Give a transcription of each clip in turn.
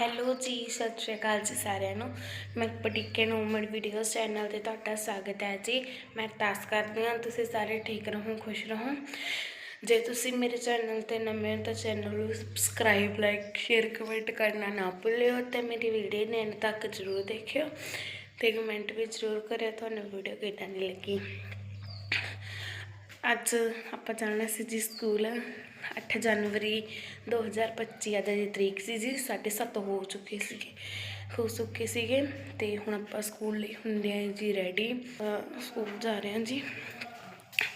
Hello ਜੀ, ਸਤਿ ਸ਼੍ਰੀ ਅਕਾਲ ਜੀ ਸਾਰਿਆਂ ਨੂੰ। ਮੈਂ ਪਟੀਕੇ ਨੂੰ ਉਮੜ ਵੀਡੀਓਜ਼ ਚੈਨਲ ਤੇ ਤੁਹਾਡਾ ਸਵਾਗਤ ਹੈ ਜੀ। ਮੈਂ ਅਰਦਾਸ ਕਰਦੀ ਹਾਂ, ਤੁਸੀਂ ਸਾਰੇ ਠੀਕ ਰਹੋ, ਖੁਸ਼ ਰਹੋ। ਜੇ ਤੁਸੀਂ ਮੇਰੇ ਚੈਨਲ ਤੇ ਨਵੇਂ ਹੋ, ਤਾਂ ਚੈਨਲ ਨੂੰ ਸਬਸਕ੍ਰਾਈਬ ਲਾਈਕ ਸ਼ੇਅਰ ਕਮੈਂਟ ਕਰਨਾ ਨਾ ਭੁੱਲਿਓ ਤੇ ਮੇਰੀ ਵੀਡੀਓ ਨੇ ਅੰਤ ਤੱਕ ਜ਼ਰੂਰ ਦੇਖਿਓ ਤੇ ਕਮੈਂਟ ਵੀ ਜ਼ਰੂਰ ਕਰਿਓ, ਤੁਹਾਨੂੰ ਵੀਡੀਓ ਕਿਦਾਂ ਦੀ ਲੱਗੀ। ਅੱਜ ਆਪਾਂ ਜਾਣਾ ਸੀ ਜੀ ਸਕੂਲ 8 ਜਨਵਰੀ 2025 ਅੱਜ ਦੀ ਤਰੀਕ ਸੀ ਜੀ 7:30 ਹੋ ਚੁੱਕੇ ਸੀਗੇ, ਹੋ ਚੁੱਕੇ ਸੀਗੇ, ਤੇ ਹੁਣ ਆਪਾਂ ਸਕੂਲ ਲਈ ਹੁੰਦੇ ਆ ਜੀ ਰੈਡੀ ਸਕੂਲ ਜਾ ਰਹੇ ਹਾਂ ਜੀ,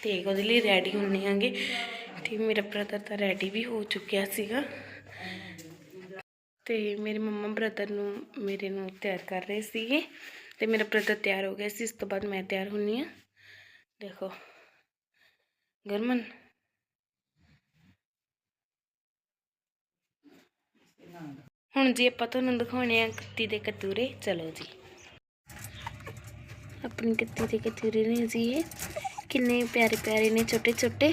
ਤੇ ਉਹਦੇ ਲਈ ਰੈਡੀ ਹੁੰਨੇ ਆਂਗੇ ਤੇ ਮੇਰਾ ਬ੍ਰਦਰ ਤਾਂ ਰੈਡੀ ਵੀ ਹੋ ਚੁੱਕਿਆ ਸੀਗਾ। ਤੇ ਮੇਰੇ ਮੰਮਾ ਬ੍ਰਦਰ ਨੂੰ, ਮੇਰੇ ਨੂੰ ਤਿਆਰ ਕਰ ਰਹੇ ਸੀਗੇ, ਤੇ ਮੇਰਾ ਬ੍ਰਦਰ ਤਿਆਰ ਹੋ ਗਿਆ ਸੀ, ਇਸ ਤੋਂ ਬਾਅਦ ਮੈਂ ਤਿਆਰ ਹੁੰਨੀ ਆ ਦੇਖੋ। ਗਰਮਨ ਹੁਣ ਜੀ ਆਪਾਂ ਤੁਹਾਨੂੰ ਦਿਖਾਉਣੇ ਆ ਕੱਤੀ ਦੇ ਕਤੂਰੇ। ਚਲੋ ਜੀ। ਆਪਣੀ ਕੱਤੀ ਦੇ ਕਤੂਰੇ ਨੇ ਜੀ ਇਹ। ਕਿੰਨੇ ਪਿਆਰੇ ਪਿਆਰੇ ਨੇ, ਛੋਟੇ ਛੋਟੇ।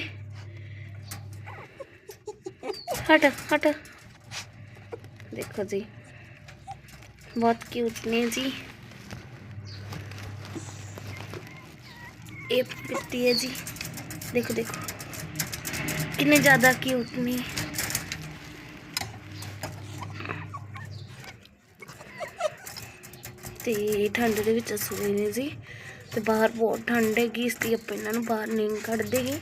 ਹਟ ਹਟ। ਦੇਖੋ ਜੀ। ਬਹੁਤ ਕਿਊਟ ਨੇ ਜੀ। ਇਹ ਕੱਤੀ ਹੈ ਜੀ। ਦੇਖੋ ਦੇਖੋ। ਕਿੰਨੇ ਜ਼ਿਆਦਾ ਕਿਊਟ ਨੇ। ਤੇ ਠੰਡ ਦੇ ਵਿੱਚ ਸੂਏ ਨੇ ਜੀ ਤੇ ਬਾਹਰ ਬਹੁਤ ਠੰਡ ਹੈਗੀ, ਇਸ ਲਈ ਆਪਾਂ ਇਹਨਾਂ ਨੂੰ ਬਾਹਰ ਨਹੀਂ ਕੱਢਦੇ ਗੇ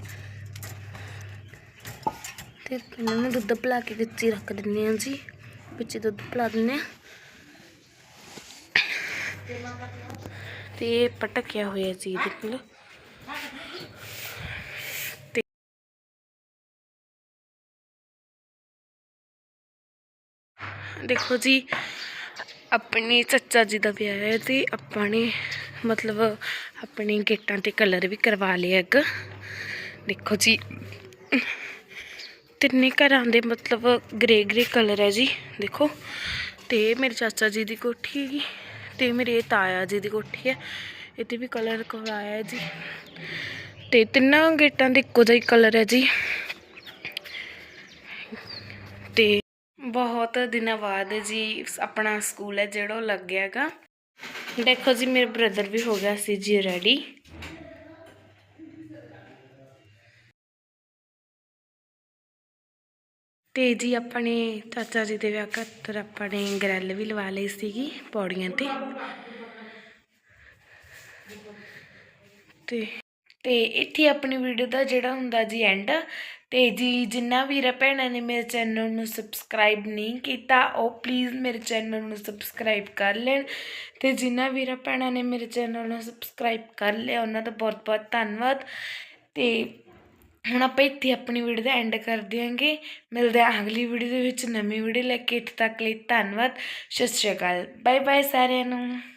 ਤੇ ਇਹਨਾਂ ਨੂੰ ਦੁੱਧ ਪਿਲਾ ਕੇ ਵਿੱਚ ਹੀ ਰੱਖ ਦਿੰਦੇ ਹਾਂ ਜੀ। ਵਿੱਚ ਦੁੱਧ ਪਿਲਾ ਦਿੰਦੇ ਹਾਂ। ਤੇ ਇਹ ਪਟਕਿਆ ਹੋਇਆ ਜੀ ਇਹਦੇ ਦੇਖੋ ਜੀ, ਆਪਣੇ ਚਾਚਾ ਜੀ ਦਾ ਵਿਆਹ ਹੈ ਤੇ ਆਪਾਂ ਨੇ ਮਤਲਬ ਆਪਣੇ ਗੇਟਾਂ ਤੇ ਕਲਰ ਵੀ ਕਰਵਾ ਲਿਆ ਇੱਕ ਦੇਖੋ ਜੀ, ਤਿੰਨੇ ਘਰਾਂ ਦੇ ਮਤਲਬ ਗ੍ਰੇ ਗ੍ਰੇ ਕਲਰ ਹੈ ਜੀ, ਦੇਖੋ। ਤੇ ਮੇਰੇ ਚਾਚਾ ਜੀ ਦੀ ਕੋਠੀ ਹੈਗੀ, ਤੇ ਮੇਰੇ ਤਾਇਆ ਜੀ ਦੀ ਕੋਠੀ ਹੈ ਇੱਥੇ ਵੀ ਕਲਰ ਕਰਵਾਇਆ ਹੈ ਜੀ। ਤੇ ਤਿੰਨਾਂ ਗੇਟਾਂ ਦੇ ਇੱਕੋ ਜਿਹਾ ਹੀ ਕਲਰ ਹੈ ਜੀ। ਤੇ ਬਹੁਤ ਦਿਨਾਂ ਬਾਅਦ ਜੀ ਆਪਣਾ ਸਕੂਲ ਹੈ ਜਿਹੜਾ ਉਹ ਲੱਗਿਆਗਾ। ਦੇਖੋ ਜੀ, ਮੇਰੇ ਬ੍ਰਦਰ ਵੀ ਹੋ ਗਿਆ ਸੀ ਜੀ ਰੈਡੀ ਤੇ ਜੀ ਆਪਣੇ ਚਾਚਾ ਜੀ ਦੇ ਵਿਆਹ ਖਾਤਰ ਆਪਾਂ ਨੇ ਗਰੈਲ ਵੀ ਲਵਾ ਲਈ ਸੀਗੀ ਪੌੜੀਆਂ ਤੇ। ਤੇ ਤੇ ਇੱਥੇ ਆਪਣੀ ਵੀਡੀਓ ਦਾ ਜਿਹੜਾ ਹੁੰਦਾ ਜੀ ਐਂਡ ਤੇ ਜੀ ਜਿੰਨਾ ਵੀਰਾ ਭੈਣਾਂ ਨੇ ਮੇਰੇ ਚੈਨਲ ਨੂੰ ਸਬਸਕ੍ਰਾਈਬ ਨਹੀਂ ਕੀਤਾ, ਉਹ ਪਲੀਜ਼ ਮੇਰੇ ਚੈਨਲ ਨੂੰ ਸਬਸਕ੍ਰਾਈਬ ਕਰ ਲੈਣ ਤੇ ਜਿੰਨਾ ਵੀਰਾ ਭੈਣਾਂ ਨੇ ਮੇਰੇ ਚੈਨਲ ਨੂੰ ਸਬਸਕ੍ਰਾਈਬ ਕਰ ਲਿਆ, ਉਹਨਾਂ ਦਾ ਬਹੁਤ ਬਹੁਤ ਧੰਨਵਾਦ। ਤੇ ਹੁਣ ਆਪਾਂ ਇੱਥੇ ਆਪਣੀ ਵੀਡੀਓ ਦਾ ਐਂਡ ਕਰ ਦਿਆਂਗੇ ਮਿਲਦੇ ਹਾਂ ਅਗਲੀ ਵੀਡੀਓ ਦੇ ਵਿੱਚ ਨਵੀਂ ਵੀਡੀਓ ਲੈ ਕੇ, ਇੱਥੇ ਤੱਕ ਲਈ ਧੰਨਵਾਦ, ਸਤਿ ਸ਼੍ਰੀ ਅਕਾਲ ਬਾਏ ਬਾਏ ਸਾਰਿਆਂ ਨੂੰ।